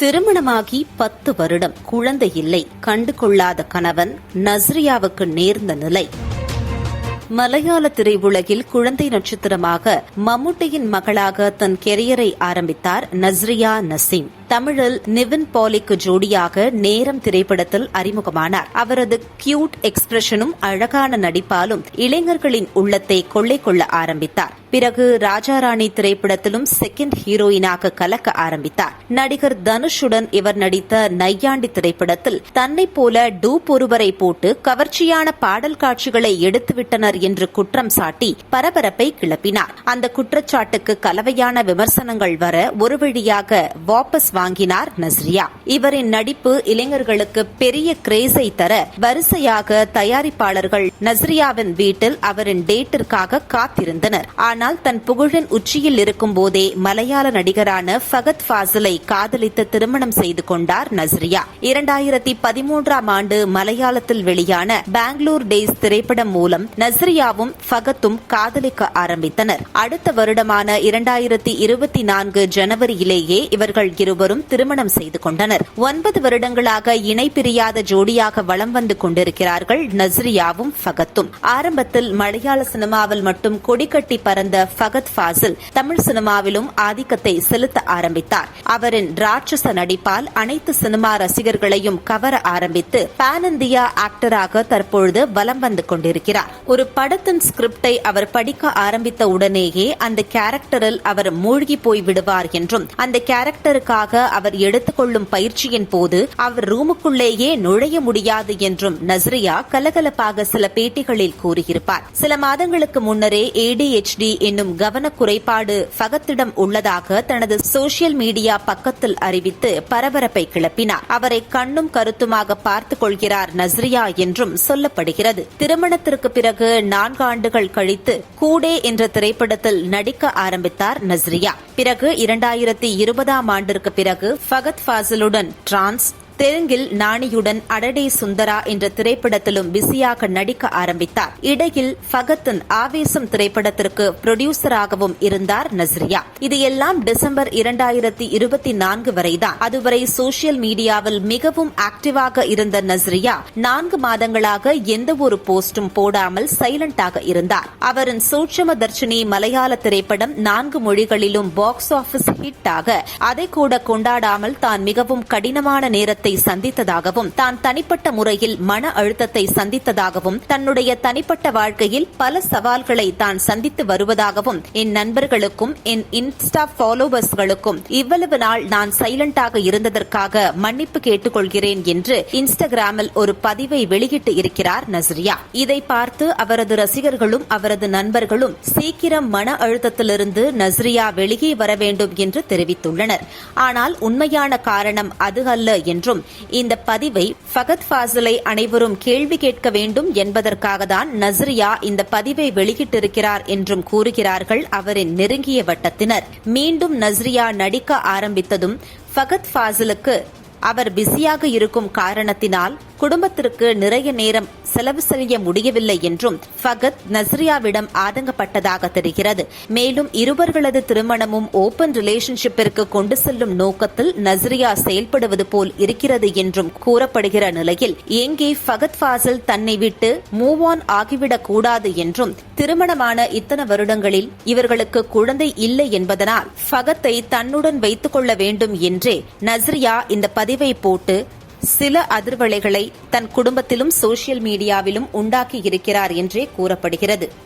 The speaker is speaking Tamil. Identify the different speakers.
Speaker 1: திருமணமாகி பத்து வருடம் குழந்தை இல்லை கண்டு கொள்ளாத கணவன் நஸ்ரியாவுக்கு நேர்ந்த நிலை. மலையாள திரையுலகில் குழந்தை நட்சத்திரமாக மம்முட்டியின் மகளாக தன் கெரியரை ஆரம்பித்தார் நஸ்ரியா நசீம். தமிழில் நிவின் பாலிக்கு ஜோடியாக நேரம் திரைப்படத்தில் அறிமுகமானார். அவரது கியூட் எக்ஸ்பிரஷனும் அழகான நடிப்பாலும் இளைஞர்களின் உள்ளத்தை கொள்ளை கொள்ள ஆரம்பித்தார். பிறகு ராஜாராணி திரைப்படத்திலும் செகண்ட் ஹீரோயினாக கலக்க ஆரம்பித்தார். நடிகர் தனுஷுடன் இவர் நடித்த நையாண்டி திரைப்படத்தில் தன்னைப் போல டூப் ஒருவரை போட்டு கவர்ச்சியான பாடல் காட்சிகளை எடுத்துவிட்டனர் என்று குற்றம் சாட்டி பரபரப்பை கிளப்பினார். அந்த குற்றச்சாட்டுக்கு கலவையான விமர்சனங்கள் வர ஒரு வழியாக வாபஸ் வாங்கினார் நஸ்ரியா. இவரின் நடிப்பு இளைஞர்களுக்கு பெரிய கிரேஸை தர வரிசையாக தயாரிப்பாளர்கள் நஸ்ரியாவின் வீட்டில் அவரின் டேட்டிற்காக காத்திருந்தனர். ஆனால் தன் புகழின் உச்சியில் இருக்கும் போதே மலையாள நடிகரான ஃபகத் ஃபாசிலை காதலித்து திருமணம் செய்து கொண்டார் நஸ்ரியா. இரண்டாயிரத்தி பதிமூன்றாம் ஆண்டு மலையாளத்தில் வெளியான பெங்களூர் டேஸ் திரைப்படம் மூலம் நஸ்ரியாவும் ஃபகத்தும் காதலிக்க ஆரம்பித்தனர். அடுத்த வருடமான இரண்டாயிரத்தி இருபத்தி நான்கு ஜனவரியிலேயே இவர்கள் இருவரும் இருவரும் திருமணம் செய்து கொண்டனர். ஒன்பது வருடங்களாக இணை பிரியாத ஜோடியாக வலம் வந்து கொண்டிருக்கிறார்கள் நஸ்ரியாவும் ஃபகத்தும். ஆரம்பத்தில் மலையாள சினிமாவில் மட்டும் கொடிக்கட்டி பறந்த ஃபகத் ஃபாசில் தமிழ் சினிமாவிலும் ஆதிக்கத்தை செலுத்த ஆரம்பித்தார். அவரின் ராட்சச நடிப்பால் அனைத்து சினிமா ரசிகர்களையும் கவர ஆரம்பித்து பான் இந்தியா ஆக்டராக தற்பொழுது வலம் வந்து கொண்டிருக்கிறார். ஒரு படத்தின் ஸ்கிரிப்டை அவர் படிக்க ஆரம்பித்த உடனேயே அந்த கேரக்டரில் அவர் மூழ்கி போய் விடுவார் என்றும் அந்த கேரக்டருக்காக அவர் எடுத்துக்கொள்ளும் பயிற்சியின் போது அவர் ரூமுக்குள்ளேயே நுழைய முடியாது என்றும் நஸ்ரியா கலகலப்பாக சில பேட்டிகளில் கூறியிருப்பார். சில மாதங்களுக்கு முன்னரே ஏடிஎச்டி என்னும் கவன குறைபாடு ஃபகத்திடம் உள்ளதாக தனது சோசியல் மீடியா பக்கத்தில் அறிவித்து பரபரப்பை கிளப்பினார். அவரை கண்ணும் கருத்துமாக பார்த்துக் கொள்கிறார் நஸ்ரியா என்றும் சொல்லப்படுகிறது. திருமணத்திற்கு பிறகு நான்கு ஆண்டுகள் கழித்து கூடே என்ற திரைப்படத்தில் நடிக்க ஆரம்பித்தார் நஸ்ரியா. பிறகு இரண்டாயிரத்தி இருபதாம் ஆண்டிற்கு பிறகு ஃபகத் ஃபாசிலுடன் டிரான்ஸ் தெலுங்கில் நாணியுடன் அடடே சுந்தரா என்ற திரைப்படத்திலும் பிஸியாக நடிக்க ஆரம்பித்தார். இடையில் ஃபகத்தின் ஆவேசம் திரைப்படத்திற்கு புரொடியூசராகவும் இருந்தார் நஸ்ரியா. இது எல்லாம் டிசம்பர் இரண்டாயிரத்தி இருபத்தி நான்கு வரைதான். அதுவரை சோசியல் மீடியாவில் மிகவும் ஆக்டிவாக இருந்த நஸ்ரியா நான்கு மாதங்களாக எந்த ஒரு போஸ்டும் போடாமல் சைலண்டாக இருந்தார். அவரின் சூட்சம தர்ஷினி மலையாள திரைப்படம் நான்கு மொழிகளிலும் பாக்ஸ் ஆபீஸ் ஹிட் ஆக அதை கூட கொண்டாடாமல் தான் மிகவும் கடினமான நேரத்தில் அழுத்தத்தை சந்தித்ததாகவும் தான் தனிப்பட்ட முறையில் மன அழுத்தத்தை சந்தித்ததாகவும் தன்னுடைய தனிப்பட்ட வாழ்க்கையில் பல சவால்களை தான் சந்தித்து வருவதாகவும் என் நண்பர்களுக்கும் என் இன்ஸ்டா ஃபாலோவர்ஸ்களுக்கும் இவ்வளவு நாள் நான் சைலண்டாக இருந்ததற்காக மன்னிப்பு கேட்டுக்கொள்கிறேன் என்று இன்ஸ்டாகிராமில் ஒரு பதிவை வெளியிட்டு இருக்கிறார் நஸ்ரியா. இதை பார்த்து அவரது ரசிகர்களும் அவரது நண்பர்களும் சீக்கிரம் மன அழுத்தத்திலிருந்து நஸ்ரியா வெளியே வர வேண்டும் என்று தெரிவித்துள்ளனர். ஆனால் உண்மையான காரணம் அது அல்ல என்றும் என்றும் இந்த பதிவை ஃபகத் ஃபாசிலை அனைவரும் கேள்வி கேட்க வேண்டும் என்பதற்காக தான் நஸ்ரியா இந்த பதிவை வெளியிட்டிருக்கிறார் என்றும் கூறுகிறார்கள் அவரின் நெருங்கிய வட்டத்தினர். மீண்டும் நஸ்ரியா நடிக்க ஆரம்பித்ததும் ஃபகத் ஃபாசிலுக்கு அவர் பிஸியாக இருக்கும் காரணத்தினால் குடும்பத்திற்கு நிறைய நேரம் செலவு செய்ய முடியவில்லை என்றும் ஃபகத் நஸ்ரியாவிடம் ஆதங்கப்பட்டதாக தெரிகிறது. மேலும் இருவர்களது திருமணமும் ஓபன் ரிலேஷன்ஷிப்பிற்கு கொண்டு செல்லும் நோக்கத்தில் நஸ்ரியா செயல்படுவது போல் இருக்கிறது என்றும் கூறப்படுகிற நிலையில் எங்கே ஃபகத் ஃபாசில் தன்னை விட்டு மூவ் ஆன் ஆகிவிடக் கூடாது என்றும் திருமணமான இத்தனை வருடங்களில் இவர்களுக்கு குழந்தை இல்லை என்பதனால் ஃபகத்தை தன்னுடன் வைத்துக் கொள்ள வேண்டும் என்றே நஸ்ரியா இந்த பதிவை போட்டு சில அதிர்வலைகளை தன் குடும்பத்திலும் சோசியல் மீடியாவிலும் உண்டாக்கியிருக்கிறார் என்றே கூறப்படுகிறது.